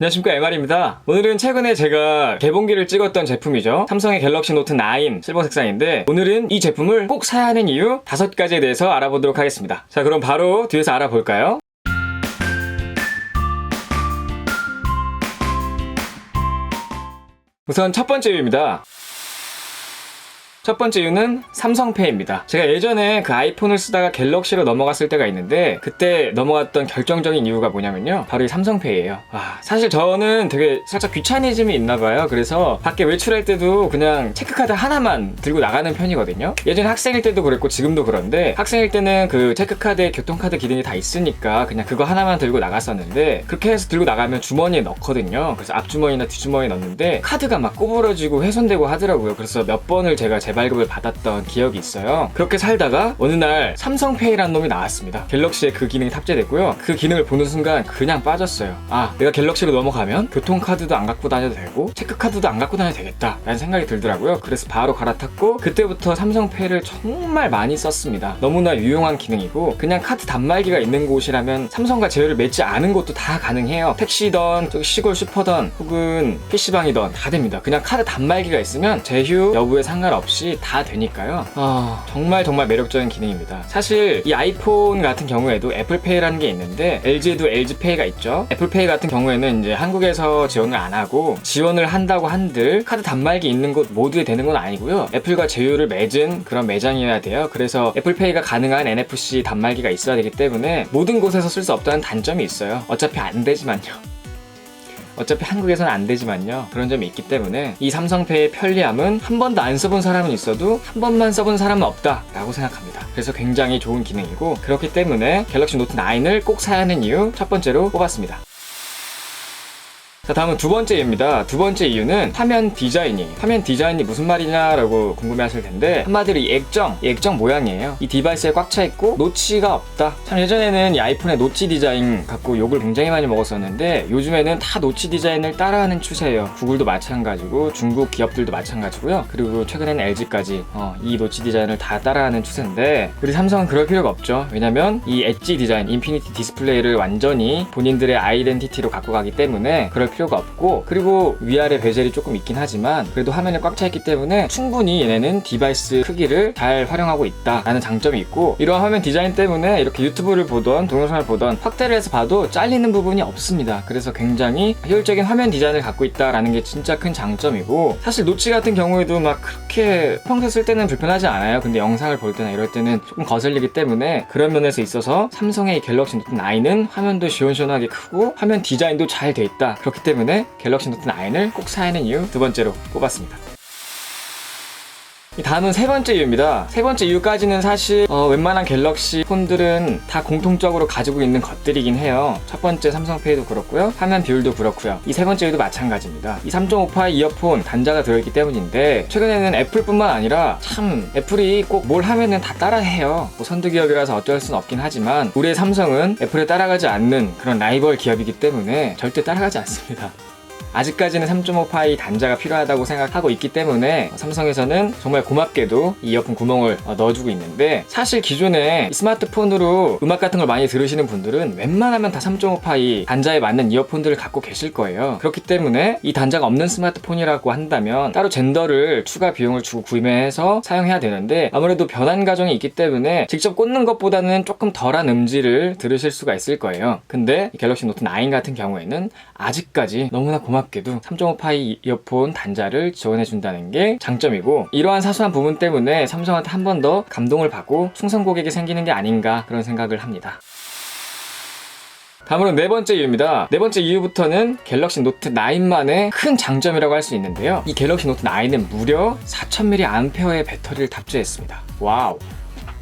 안녕하십니까 MR입니다. 오늘은 최근에 제가 개봉기를 찍었던 제품이죠. 삼성의 갤럭시 노트 9 실버 색상인데 오늘은 이 제품을 꼭 사야 하는 이유 다섯 가지에 대해서 알아보도록 하겠습니다. 자 그럼 바로 뒤에서 알아볼까요? 우선 첫 번째 이유입니다. 첫 번째 이유는 삼성페이입니다. 제가 예전에 그 아이폰을 쓰다가 갤럭시로 넘어갔을 때가 있는데 그때 넘어갔던 결정적인 이유가 뭐냐면요. 바로 이 삼성페이예요. 아, 사실 저는 되게 살짝 귀차니즘이 있나 봐요. 그래서 밖에 외출할 때도 그냥 체크카드 하나만 들고 나가는 편이거든요. 예전에 학생일 때도 그랬고 지금도 그런데 학생일 때는 그 체크카드에 교통카드 기능이 다 있으니까 그냥 그거 하나만 들고 나갔었는데 그렇게 해서 들고 나가면 주머니에 넣거든요. 그래서 앞주머니나 뒷주머니에 넣는데 카드가 막 구부러지고 훼손되고 하더라고요. 그래서 몇 번을 제가 재발 급을 받았던 기억이 있어요. 그렇게 살다가 어느 날 삼성페이라는 놈이 나왔습니다. 갤럭시에 그 기능이 탑재됐고요. 그 기능을 보는 순간 그냥 빠졌어요. 아, 내가 갤럭시로 넘어가면 교통카드도 안 갖고 다녀도 되고 체크카드도 안 갖고 다녀도 되겠다. 라는 생각이 들더라고요. 그래서 바로 갈아탔고 그때부터 삼성페이를 정말 많이 썼습니다. 너무나 유용한 기능이고 그냥 카드 단말기가 있는 곳이라면 삼성과 제휴를 맺지 않은 곳도 다 가능해요. 택시던 시골 슈퍼던 혹은 PC방이던 다 됩니다. 그냥 카드 단말기가 있으면 제휴 여부에 상관없이 다 되니까요. 아, 정말 정말 매력적인 기능입니다. 사실 이 아이폰 같은 경우에도 애플페이라는 게 있는데 LG에도 LG페이가 있죠. 애플페이 같은 경우에는 이제 한국에서 지원을 안 하고 지원을 한다고 한들 카드 단말기 있는 곳 모두에 되는 건 아니고요. 애플과 제휴를 맺은 그런 매장이어야 돼요. 그래서 애플페이가 가능한 NFC 단말기가 있어야 되기 때문에 모든 곳에서 쓸 수 없다는 단점이 있어요. 어차피 안 되지만요. 어차피 한국에서는 안 되지만요. 그런 점이 있기 때문에 이 삼성페이의 편리함은 한 번도 안 써본 사람은 있어도 한 번만 써본 사람은 없다라고 생각합니다. 그래서 굉장히 좋은 기능이고 그렇기 때문에 갤럭시 노트 9을 꼭 사야 하는 이유 첫 번째로 뽑았습니다. 자, 다음은 두 번째 이유입니다. 두 번째 이유는 화면 디자인이에요. 화면 디자인이 무슨 말이냐라고 궁금해 하실 텐데, 한마디로 이 액정, 이 액정 모양이에요. 이 디바이스에 꽉 차 있고, 노치가 없다. 참 예전에는 이 아이폰의 노치 디자인 갖고 욕을 굉장히 많이 먹었었는데, 요즘에는 다 노치 디자인을 따라하는 추세예요. 구글도 마찬가지고, 중국 기업들도 마찬가지고요. 그리고 최근에는 LG까지, 어, 이 노치 디자인을 다 따라하는 추세인데, 우리 삼성은 그럴 필요가 없죠. 왜냐면, 이 엣지 디자인, 인피니티 디스플레이를 완전히 본인들의 아이덴티티로 갖고 가기 때문에, 그럴 필요 가 없고 그리고 위아래 베젤이 조금 있긴 하지만 그래도 화면에 꽉차 있기 때문에 충분히 얘네는 디바이스 크기를 잘 활용하고 있다라는 장점이 있고 이러한 화면 디자인 때문에 이렇게 유튜브를 보던 동영상을 보던 확대를 해서 봐도 잘리는 부분이 없습니다. 그래서 굉장히 효율적인 화면 디자인을 갖고 있다라는 게 진짜 큰 장점이고 사실 노치 같은 경우에도 막 그렇게 평소 쓸 때는 불편하지 않아요. 근데 영상을 볼 때나 이럴 때는 조금 거슬리기 때문에 그런 면에서 있어서 삼성의 이 갤럭시 노트 9은 화면도 시원시원하게 크고 화면 디자인도 잘 돼 있다. 그렇기 때문에 갤럭시 노트 9을 꼭 사야 하는 이유 두 번째로 뽑았습니다. 이 다음은 세 번째 이유입니다. 세 번째 이유까지는 사실 어, 웬만한 갤럭시 폰들은 다 공통적으로 가지고 있는 것들이긴 해요. 첫 번째 삼성페이도 그렇고요. 화면 비율도 그렇고요. 이 세 번째 이유도 마찬가지입니다. 이 3.5파이 이어폰 단자가 들어있기 때문인데 최근에는 애플뿐만 아니라 참 애플이 꼭 뭘 하면은 다 따라해요. 뭐 선두 기업이라서 어쩔 수는 없긴 하지만 우리의 삼성은 애플에 따라가지 않는 그런 라이벌 기업이기 때문에 절대 따라가지 않습니다. 아직까지는 3.5파이 단자가 필요하다고 생각하고 있기 때문에 삼성에서는 정말 고맙게도 이 이어폰 구멍을 어, 넣어주고 있는데 사실 기존에 스마트폰으로 음악 같은 걸 많이 들으시는 분들은 웬만하면 다 3.5파이 단자에 맞는 이어폰들을 갖고 계실 거예요. 그렇기 때문에 이 단자가 없는 스마트폰이라고 한다면 따로 젠더를 추가 비용을 주고 구매해서 사용해야 되는데 아무래도 변환 과정이 있기 때문에 직접 꽂는 것보다는 조금 덜한 음질을 들으실 수가 있을 거예요. 근데 이 갤럭시 노트 9 같은 경우에는 아직까지 너무나 고맙 게도 3.5파이 이어폰 단자를 지원해 준다는 게 장점이고 이러한 사소한 부분 때문에 삼성한테 한 번 더 감동을 받고 충성 고객이 생기는 게 아닌가 그런 생각을 합니다. 다음으로 네 번째 이유입니다. 네 번째 이유부터는 갤럭시 노트 9만의 큰 장점이라고 할 수 있는데요. 이 갤럭시 노트 9은 무려 4000mAh의 배터리를 탑재했습니다. 와우.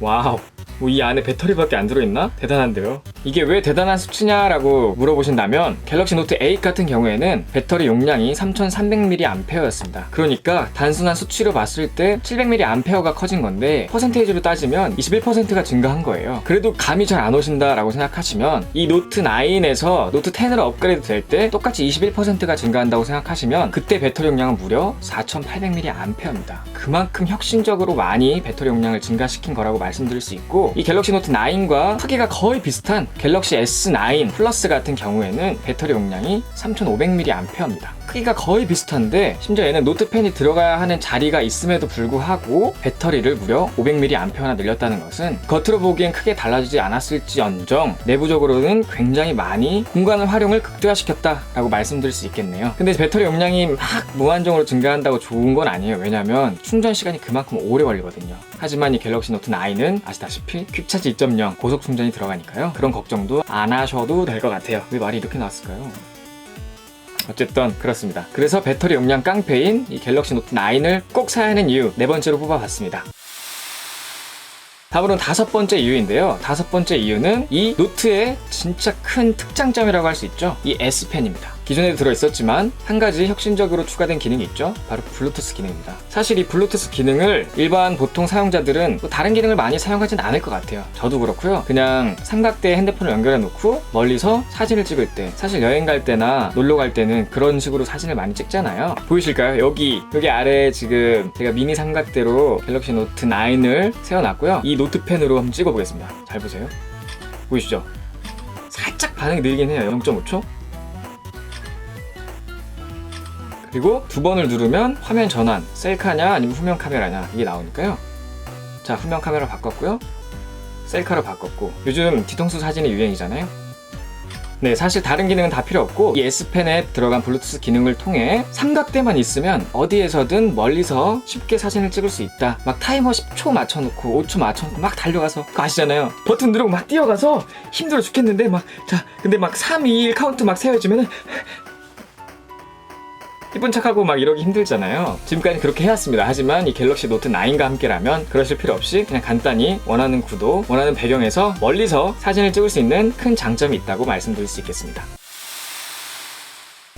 와우. 뭐 이 안에 배터리밖에 안 들어있나? 대단한데요. 이게 왜 대단한 수치냐라고 물어보신다면 갤럭시 노트 8 같은 경우에는 배터리 용량이 3300mAh였습니다. 그러니까 단순한 수치로 봤을 때 700mAh가 커진 건데 퍼센테이지로 따지면 21%가 증가한 거예요. 그래도 감이 잘 안 오신다라고 생각하시면 이 노트 9에서 노트 10으로 업그레이드 될 때 똑같이 21%가 증가한다고 생각하시면 그때 배터리 용량은 무려 4800mAh입니다. 그만큼 혁신적으로 많이 배터리 용량을 증가시킨 거라고 말씀드릴 수 있고 이 갤럭시 노트 9과 크기가 거의 비슷한 갤럭시 S9 플러스 같은 경우에는 배터리 용량이 3500mAh입니다. 크기가 거의 비슷한데 심지어 얘는 노트펜이 들어가야 하는 자리가 있음에도 불구하고 배터리를 무려 500mAh나 늘렸다는 것은 겉으로 보기엔 크게 달라지지 않았을지언정 내부적으로는 굉장히 많이 공간을 활용을 극대화시켰다라고 말씀드릴 수 있겠네요. 근데 배터리 용량이 막 무한정으로 증가한다고 좋은 건 아니에요. 왜냐면 충전 시간이 그만큼 오래 걸리거든요. 하지만 이 갤럭시 노트 9은 아시다시피 퀵차지 2.0 고속 충전이 들어가니까요. 그런 걱정도 안 하셔도 될 것 같아요. 왜 말이 이렇게 나왔을까요? 어쨌든 그렇습니다. 그래서 배터리 용량 깡패인 이 갤럭시 노트 9을 꼭 사야 하는 이유 네 번째로 뽑아봤습니다. 다음으로는 다섯 번째 이유인데요. 다섯 번째 이유는 이 노트의 진짜 큰 특장점이라고 할 수 있죠. 이 S펜입니다. 기존에도 들어있었지만 한 가지 혁신적으로 추가된 기능이 있죠. 바로 블루투스 기능입니다. 사실 이 블루투스 기능을 일반 보통 사용자들은 또 다른 기능을 많이 사용하진 않을 것 같아요. 저도 그렇고요. 그냥 삼각대에 핸드폰을 연결해 놓고 멀리서 사진을 찍을 때 사실 여행 갈 때나 놀러 갈 때는 그런 식으로 사진을 많이 찍잖아요. 보이실까요? 여기 여기 아래에 지금 제가 미니 삼각대로 갤럭시 노트 9을 세워놨고요. 이 노트펜으로 한번 찍어보겠습니다. 잘 보세요. 보이시죠? 살짝 반응이 느리긴 해요. 0.5초. 그리고 두 번을 누르면 화면 전환, 셀카냐 아니면 후면 카메라냐 이게 나오니까요. 자, 후면 카메라 바꿨고요. 셀카로 바꿨고 요즘 뒤통수 사진이 유행이잖아요. 네, 사실 다른 기능은 다 필요 없고 이 S펜에 들어간 블루투스 기능을 통해 삼각대만 있으면 어디에서든 멀리서 쉽게 사진을 찍을 수 있다. 막 타이머 10초 맞춰놓고 5초 맞춰놓고 막 달려가서 그거 아시잖아요. 버튼 누르고 막 뛰어가서 힘들어 죽겠는데 막 자, 근데 막 3, 2, 1 카운트 막 세워주면은 이쁜 척하고 막 이러기 힘들잖아요. 지금까지 그렇게 해왔습니다. 하지만 이 갤럭시 노트 9과 함께라면 그러실 필요 없이 그냥 간단히 원하는 구도, 원하는 배경에서 멀리서 사진을 찍을 수 있는 큰 장점이 있다고 말씀드릴 수 있겠습니다.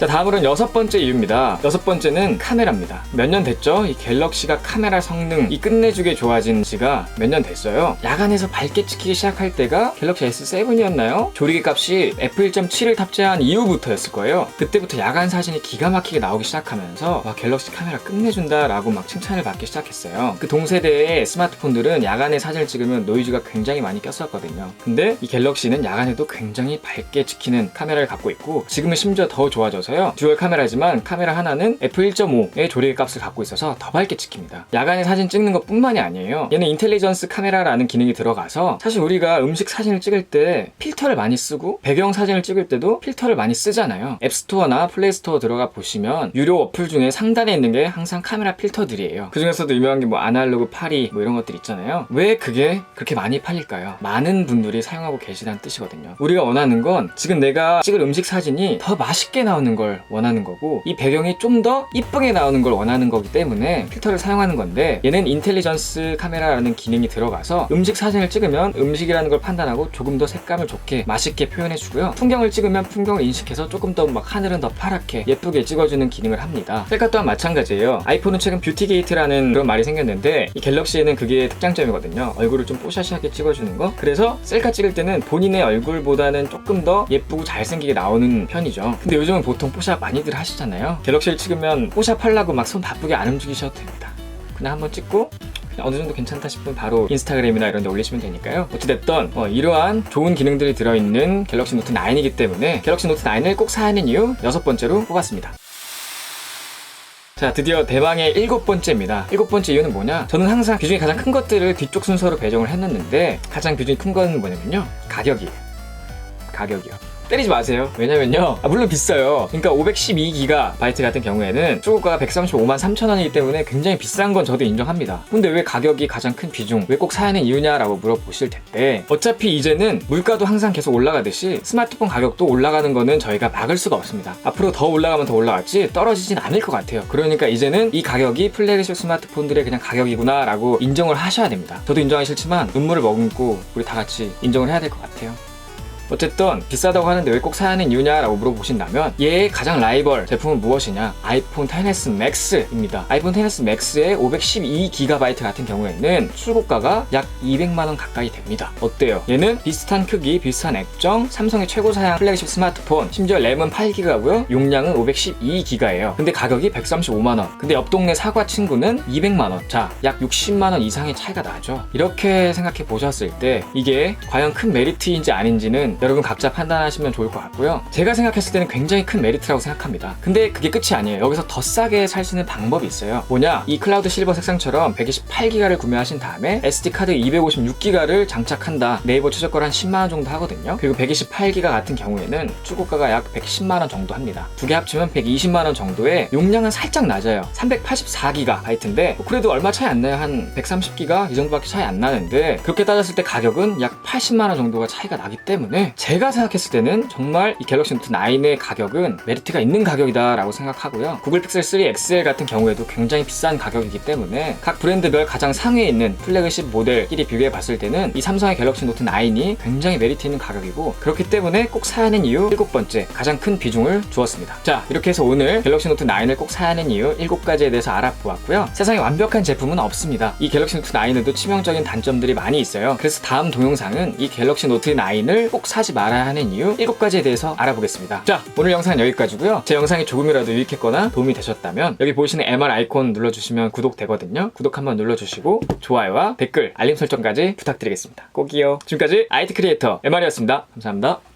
자, 다음으로는 여섯 번째 이유입니다. 여섯 번째는 카메라입니다. 몇 년 됐죠? 이 갤럭시가 카메라 성능, 이 끝내주게 좋아진 지가 몇 년 됐어요. 야간에서 밝게 찍히기 시작할 때가 갤럭시 S7이었나요? 조리개 값이 F1.7을 탑재한 이후부터였을 거예요. 그때부터 야간 사진이 기가 막히게 나오기 시작하면서 와, 갤럭시 카메라 끝내준다라고 막 칭찬을 받기 시작했어요. 그 동세대의 스마트폰들은 야간에 사진을 찍으면 노이즈가 굉장히 많이 꼈었거든요. 근데 이 갤럭시는 야간에도 굉장히 밝게 찍히는 카메라를 갖고 있고 지금은 심지어 더 좋아져서 요. 듀얼 카메라지만 카메라 하나는 f1.5의 조리개 값을 갖고 있어서 더 밝게 찍힙니다. 야간에 사진 찍는 것 뿐만이 아니에요. 얘는 인텔리전스 카메라라는 기능이 들어가서 사실 우리가 음식 사진을 찍을 때 필터를 많이 쓰고 배경 사진을 찍을 때도 필터를 많이 쓰잖아요. 앱스토어나 플레이스토어 들어가 보시면 유료 어플 중에 상단에 있는 게 항상 카메라 필터들이에요. 그 중에서도 유명한 게 뭐 아날로그 파리 뭐 이런 것들 있잖아요. 왜 그게 그렇게 많이 팔릴까요? 많은 분들이 사용하고 계시다는 뜻이거든요. 우리가 원하는 건 지금 내가 찍을 음식 사진이 더 맛있게 나오는 걸 원하는 거고 이 배경이 좀 더 이쁘게 나오는 걸 원하는 거기 때문에 필터를 사용하는 건데 얘는 인텔리전스 카메라라는 기능이 들어가서 음식 사진을 찍으면 음식이라는 걸 판단하고 조금 더 색감을 좋게 맛있게 표현해 주고요. 풍경을 찍으면 풍경을 인식해서 조금 더 막 하늘은 더 파랗게 예쁘게 찍어주는 기능을 합니다. 셀카 또한 마찬가지예요. 아이폰은 최근 뷰티 게이트라는 그런 말이 생겼는데 이 갤럭시에는 그게 특장점이거든요. 얼굴을 좀 뽀샤시하게 찍어주는 거. 그래서 셀카 찍을 때는 본인의 얼굴보다는 조금 더 예쁘고 잘생기게 나오는 편이죠. 근데 요즘은 보통 뽀샵 많이들 하시잖아요. 갤럭시를 찍으면 뽀샵 하려고 막 손 바쁘게 안 움직이셔도 됩니다. 그냥 한번 찍고 어느 정도 괜찮다 싶으면 바로 인스타그램이나 이런 데 올리시면 되니까요. 어찌됐든 어, 이러한 좋은 기능들이 들어있는 갤럭시 노트 9이기 때문에 갤럭시 노트 9을 꼭 사야 하는 이유 여섯 번째로 뽑았습니다. 자, 드디어 대망의 일곱 번째입니다. 일곱 번째 이유는 뭐냐? 저는 항상 비중이 가장 큰 것들을 뒤쪽 순서로 배정을 했는데 가장 비중이 큰 건 뭐냐면요. 가격이에요. 가격이요. 때리지 마세요. 왜냐면요. 아, 물론 비싸요. 그러니까 512기가 바이트 같은 경우에는 중고가가 135만 3천 원이기 때문에 굉장히 비싼 건 저도 인정합니다. 근데 왜 가격이 가장 큰 비중, 왜 꼭 사야 하는 이유냐라고 물어보실 텐데 어차피 이제는 물가도 항상 계속 올라가듯이 스마트폰 가격도 올라가는 거는 저희가 막을 수가 없습니다. 앞으로 더 올라가면 더 올라갔지 떨어지진 않을 것 같아요. 그러니까 이제는 이 가격이 플래그십 스마트폰들의 그냥 가격이구나라고 인정을 하셔야 됩니다. 저도 인정하기 싫지만 눈물을 머금고 우리 다 같이 인정을 해야 될 것 같아요. 어쨌든 비싸다고 하는데 왜 꼭 사야 하는 이유냐라고 물어보신다면 얘의 가장 라이벌 제품은 무엇이냐? 아이폰 XS Max입니다. 아이폰 XS Max의 512GB 같은 경우에는 출고가가 약 200만원 가까이 됩니다. 어때요? 얘는 비슷한 크기 비슷한 액정 삼성의 최고 사양 플래그십 스마트폰 심지어 램은 8기가고요. 용량은 512기가예요. 근데 가격이 135만원. 근데 옆 동네 사과 친구는 200만원. 자 약 60만원 이상의 차이가 나죠. 이렇게 생각해 보셨을 때 이게 과연 큰 메리트인지 아닌지는 여러분 각자 판단하시면 좋을 것 같고요. 제가 생각했을 때는 굉장히 큰 메리트라고 생각합니다. 근데 그게 끝이 아니에요. 여기서 더 싸게 살 수 있는 방법이 있어요. 뭐냐? 이 클라우드 실버 색상처럼 128기가를 구매하신 다음에 SD카드 256기가를 장착한다. 네이버 최저가로 한 10만 원 정도 하거든요. 그리고 128기가 같은 경우에는 출고가가 약 110만 원 정도 합니다. 두 개 합치면 120만 원 정도의 용량은 살짝 낮아요. 384기가 바이트인데 그래도 얼마 차이 안 나요. 한 130기가 이 정도밖에 차이 안 나는데 그렇게 따졌을 때 가격은 약 80만 원 정도가 차이가 나기 때문에 제가 생각했을 때는 정말 이 갤럭시 노트 9의 가격은 메리트가 있는 가격이다라고 생각하고요. 구글 픽셀 3 XL 같은 경우에도 굉장히 비싼 가격이기 때문에 각 브랜드별 가장 상위에 있는 플래그십 모델끼리 비교해 봤을 때는 이 삼성의 갤럭시 노트 9이 굉장히 메리트 있는 가격이고 그렇기 때문에 꼭 사야 하는 이유 일곱 번째 가장 큰 비중을 주었습니다. 자 이렇게 해서 오늘 갤럭시 노트 9을 꼭 사야 하는 이유 일곱 가지에 대해서 알아보았고요. 세상에 완벽한 제품은 없습니다. 이 갤럭시 노트 9에도 치명적인 단점들이 많이 있어요. 그래서 다음 동영상은 이 갤럭시 노트 9을 꼭 사지 말아야 하는 이유 일곱 가지에 대해서 알아보겠습니다. 자 오늘 영상은 여기까지고요. 제 영상이 조금이라도 유익했거나 도움이 되셨다면 여기 보이시는 MR 아이콘 눌러주시면 구독되거든요. 구독 한번 눌러주시고 좋아요와 댓글 알림 설정까지 부탁드리겠습니다. 꼭이요. 지금까지 IT 크리에이터 MR이었습니다. 감사합니다